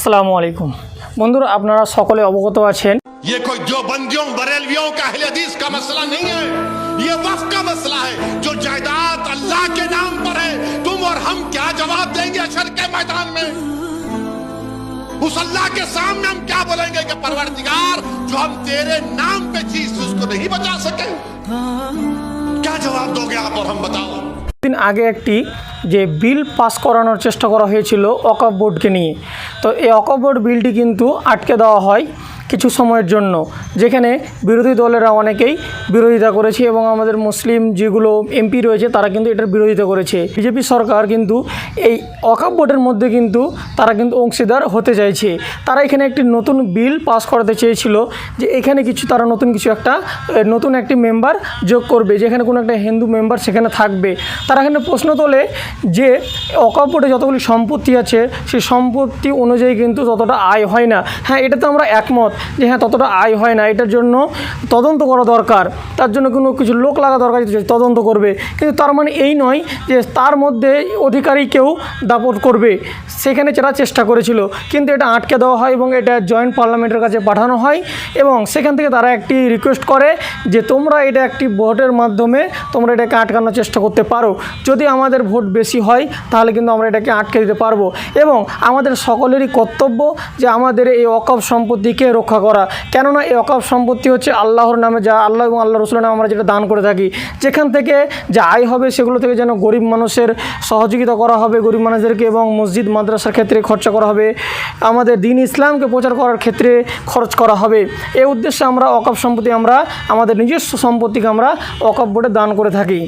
আসসালামু আলাইকুম বন্ধুরা আপনারা সকলে অবগত আছেন ये कोई जो बंदियों बरेलवियों का अहले हदीस का मसला नहीं है ये वफ का मसला है जो जायदाद अल्लाह के नाम पर है तुम और हम क्या जवाब देंगे अशर के मैदान में उस अल्लाह के सामने हम क्या बोलेंगे कि परवरदिगार जो हम तेरे नाम पे चीज उसको नहीं बचा सके क्या जवाब दोगे आप और हम बताओ দিন আগে একটি যে বিল পাস করানোর চেষ্টা করা হয়েছিল অকপ বোর্ডকে নিয়ে। তো এই অকপ বোর্ড বিলটি কিন্তু আটকে দেওয়া হয়। কিছু সময়ের জন্য। যেখানে বিরোধী দলেরা অনেকেই বিরোধিতা করেছে এবং আমাদের মুসলিম যেগুলো এমপি রয়েছে, তারা কিন্তু এটার বিরোধিতা করেছে। বিজেপি সরকার কিন্তু এই অকাপ বোর্ডের মধ্যে কিন্তু তারা কিন্তু অংশীদার হতে চাইছে। তারা এখানে একটি নতুন বিল পাস করাতে চেয়েছিল যে এখানে কিছু, তারা নতুন কিছু একটা নতুন একটি মেম্বার যোগ করবে, যেখানে কোনো একটা হিন্দু মেম্বার সেখানে থাকবে। তারা এখানে প্রশ্ন তোলে যে অকাপ বোর্ডে যতগুলি সম্পত্তি আছে, সেই সম্পত্তি অনুযায়ী কিন্তু ততটা আয় হয় না। হ্যাঁ এটা তো আমরা একমত। যে হ্যাঁ ততটা আয় হয় না, এটার জন্য তদন্ত করা দরকার। তার জন্য কোনো কিছু লোক লাগা দরকার তদন্ত করবে। কিন্তু তার মানে এই নয় যে তার মধ্যে অধিকারী কেউ দাপট করবে। সেখানে যারা চেষ্টা করেছিল। কিন্তু এটা আটকে দেওয়া হয় এবং এটা জয়েন্ট পার্লামেন্টের কাছে পাঠানো হয় এবং সেখান থেকে তারা একটি রিকোয়েস্ট করে যে তোমরা এটা একটি ভোটের মাধ্যমে তোমরা এটাকে আটকানোর চেষ্টা করতে পারো। যদি আমাদের ভোট বেশি হয়, তাহলে কিন্তু আমরা এটাকে আটকে দিতে পারব। এবং আমাদের সকলেরই কর্তব্য যে আমাদের এই অকাপ সম্পত্তিকে রক্ষা করা। কেননা এই অকাপ সম্পত্তি হচ্ছে আল্লাহর নামে যা আল্লাহ এবং আল্লাহ রসুলের নামে আমরা যেটা দান করে থাকি। যেখান থেকে যা আয় হবে সেগুলো থেকে যেন গরিব মানুষের সহযোগিতা করা হবে, গরিব মানুষদেরকে এবং মসজিদ, মাদ্রাসার ক্ষেত্রে খরচা করা হবে। আমাদের দিন ইসলামকে প্রচার করার ক্ষেত্রে খরচ করা হবে। এই উদ্দেশ্যে আমরা অকাপ সম্পত্তি আমরা, আমাদের নিজস্ব সম্পত্তিকে আমরা অকাপ বোর্ডে দান করে থাকি।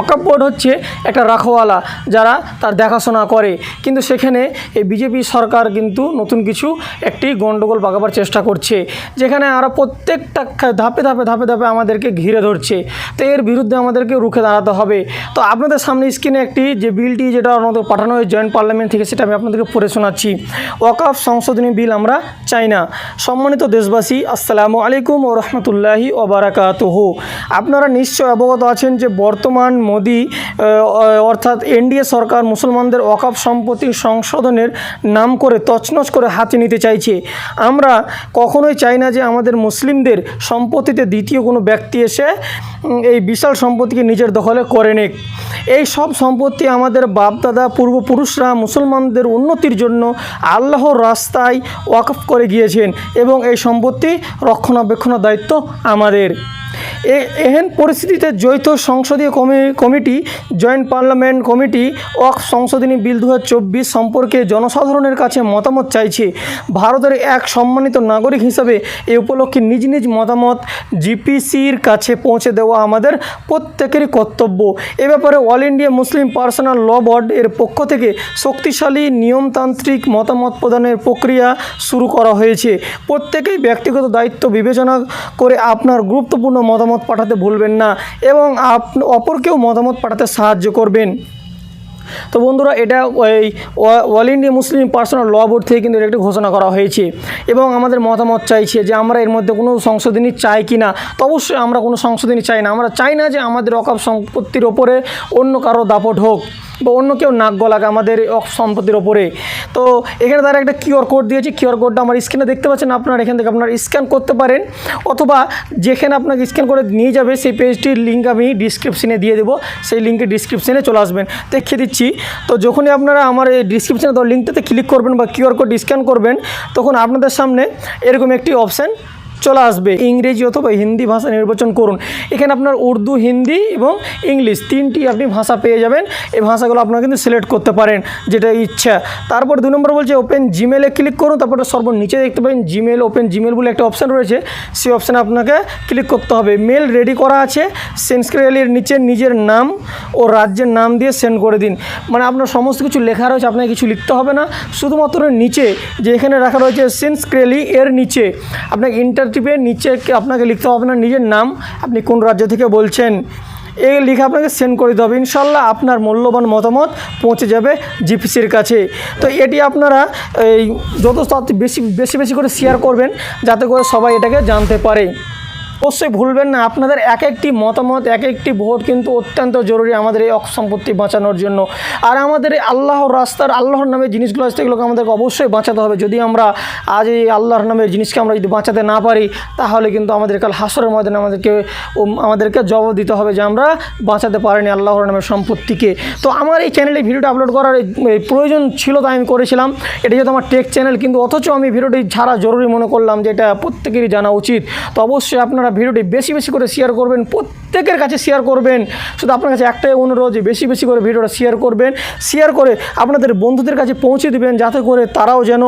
অকাপ বোর্ড হচ্ছে একটা রাখওয়ালা যারা তার দেখাশোনা করে। কিন্তু সেখানে এই বিজেপি সরকার কিন্তু নতুন কিছু একটি গণ্ডগোল পাকাবার চেষ্টা করছে, যেখানে আরও প্রত্যেকটা ধাপে ধাপে ধাপে ধাপে আমাদেরকে ঘিরে ধরছে। তো এর বিরুদ্ধে আমাদেরকে রুখে দাঁড়াতে হবে। তো আপনাদের সামনে স্ক্রিনে একটি যে বিলটি যেটা আমাদের পাঠানো হয় জয়েন্ট পার্লামেন্ট থেকে, সেটা আমি আপনাদেরকে পড়ে শোনাচ্ছি। ওয়াকাফ সংশোধনী বিল আমরা চাই না। সম্মানিত দেশবাসী, আসসালামু আলাইকুম ও রহমতুল্লাহি ওবরাকাতহ আপনারা নিশ্চয় অবগত আছেন যে বর্তমান মোদি অর্থাৎ এনডিএ সরকার মুসলমানদের ওয়াকাফ সম্পত্তি সংশোধনের নাম করে তছনছ করে হাতে নিতে চাইছে। আমরা কখনোই চাই না যে আমাদের মুসলিমদের সম্পত্তিতে দ্বিতীয় কোনো ব্যক্তি এসে এই বিশাল সম্পত্তিকে নিজের দখলে করে নিক। এই সব সম্পত্তি আমাদের বাপদাদা, পূর্বপুরুষরা মুসলমানদের উন্নতির জন্য আল্লাহর রাস্তায় ওয়াকফ করে গিয়েছেন এবং এই সম্পত্তি রক্ষণাবেক্ষণের দায়িত্ব আমাদের। এহেন পরিস্থিতিতে যৌথ সংসদীয় committee- committee, joint parliament committee, walk সংশোধনী বিল দু হাজার চব্বিশ সম্পর্কে জনসাধারণের কাছে মতামত চাইছে। ভারতের এক সম্মানিত নাগরিক হিসাবে এ উপলক্ষে নিজ নিজ মতামত জিপিসির কাছে পৌঁছে দেওয়া আমাদের প্রত্যেকেরই কর্তব্য। এ ব্যাপারে All India Muslim Personal Law Board এর পক্ষ থেকে শক্তিশালী, নিয়মতান্ত্রিক মতামত প্রদানের প্রক্রিয়া শুরু করা হয়েছে। প্রত্যেকেই ব্যক্তিগত দায়িত্ব বিবেচনা করে আপনার গুরুত্বপূর্ণ মতামত পাঠাতে ভুলবেন না এবং আপ, অপরকেও মতামত পাঠাতে সাহায্য করবেন। তো বন্ধুরা, এটা ওই All India Muslim Personal Law Board থেকে কিন্তু একটি ঘোষণা করা হয়েছে এবং আমাদের মতামত চাইছে যে আমরা এর মধ্যে কোনো সংশোধনী চাই কি না। তো অবশ্যই আমরা কোনো সংশোধনী চাই না। আমরা চাই না যে আমাদের অকাপ সম্পত্তির ওপরে অন্য কারও দাপট হোক। বা অন্য কেউ নাক গলাক আমাদের সম্পত্তির ওপরে। তো এখানে তারা একটা কিউআর কোড দিয়েছে। কিউআর কোডটা আমার স্ক্রিনে দেখতে পাচ্ছেন। আপনার এখান থেকে আপনার স্ক্যান করতে পারেন। অথবা যেখানে আপনাকে স্ক্যান করে নিয়ে যাবে, সেই পেজটির লিঙ্ক আমি ডিসক্রিপশনে দিয়ে দেবো। সেই লিঙ্কে ডিসক্রিপশনে চলে আসবেন। দেখিয়ে দিচ্ছি। তো যখনই আপনারা আমার এই ডিসক্রিপশনে লিঙ্কটাতে ক্লিক করবেন বা কিউআর কোড স্ক্যান করবেন, তখন আপনাদের সামনে এরকম একটি অপশান চলে আসবে। ইংরেজি অথবা হিন্দি ভাষা নির্বাচন করুন। এখানে আপনার উর্দু, হিন্দি এবং ইংলিশ তিনটি আপনি ভাষা পেয়ে যাবেন। এই ভাষাগুলো আপনারা কিন্তু সিলেক্ট করতে পারেন, যেটা ইচ্ছা। তারপর দু নম্বর বলছে, ওপেন জিমেলে ক্লিক করুন। তারপরে সর্বনিচে দেখতে পাবেন, জিমেল, ওপেন জিমেল বলে একটা অপশান রয়েছে। সেই অপশানে আপনাকে ক্লিক করতে হবে। মেল রেডি করা আছে। সেন্সক্রিয়ালের নিচে নিজের নাম ও রাজ্যের নাম দিয়ে সেন্ড করে দিন। মানে আপনার সমস্ত কিছু লেখা রয়েছে, আপনাকে কিছু লিখতে হবে না। শুধুমাত্র নিচে যে এখানে রাখা রয়েছে সেন্স ক্রেলি এর নিচে। আপনাকে ইন্টার টিপে নিচে আপনাকে লিখতে হবে না, নিজের নাম আপনি কোন রাজ্য থেকে বলছেন এই লিখে আপনাকে সেন্ড করে দিতে হবে। ইনশাল্লাহ আপনার মূল্যবান মতামত পৌঁছে যাবে জিপিসির কাছে। তো এটি আপনারা এই যত বেশি বেশি বেশি করে শেয়ার করবেন, যাতে করে সবাই এটাকে জানতে পারে। অবশ্যই ভুলবেন না। আপনাদের এক একটি মতামত এক একটি ভোট কিন্তু অত্যন্ত জরুরি আমাদের এই সম্পত্তি বাঁচানোর জন্য। আর আমাদের আল্লাহর রাস্তার, আল্লাহর নামে জিনিসগুলো আছে, এগুলোকে আমাদেরকে অবশ্যই বাঁচাতে হবে। যদি আমরা আজ এই আল্লাহর নামের জিনিসকে আমরা যদি বাঁচাতে না পারি, তাহলে কিন্তু আমাদের কাল হাসরের ময়দানে আমাদেরকে আমাদেরকে জবাব দিতে হবে যে আমরা বাঁচাতে পারিনি আল্লাহর নামের সম্পত্তিকে। তো আমার এই চ্যানেলে ভিডিওটা আপলোড করার প্রয়োজন ছিল তাই আমি করেছিলাম। এটা যেহেতু আমার টেক চ্যানেল কিন্তু অথচ আমি ভিডিওটি ছাড়া জরুরি মনে করলাম যে এটা প্রত্যেকেরই জানা উচিত। তো অবশ্যই আপনারা ভিডিওটি বেশি বেশি করে শেয়ার করবেন, প্রত্যেকের কাছে শেয়ার করবেন। শুধু আপনার কাছে একটাই অনুরোধ যে বেশি বেশি করে ভিডিওটা শেয়ার করবেন। শেয়ার করে আপনাদের বন্ধুদের কাছে পৌঁছে দেবেন, যাতে করে তারাও যেন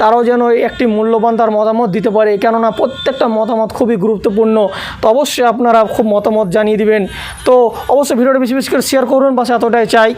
তারাও যেন একটি মূল্যবান তার মতামত দিতে পারে। কেননা প্রত্যেকটা মতামত খুবই গুরুত্বপূর্ণ। তো অবশ্যই আপনারা খুব মতামত জানিয়ে দিবেন। তো অবশ্যই ভিডিওটা বেশি বেশি করে শেয়ার করুন, বাস এতটাই চাই।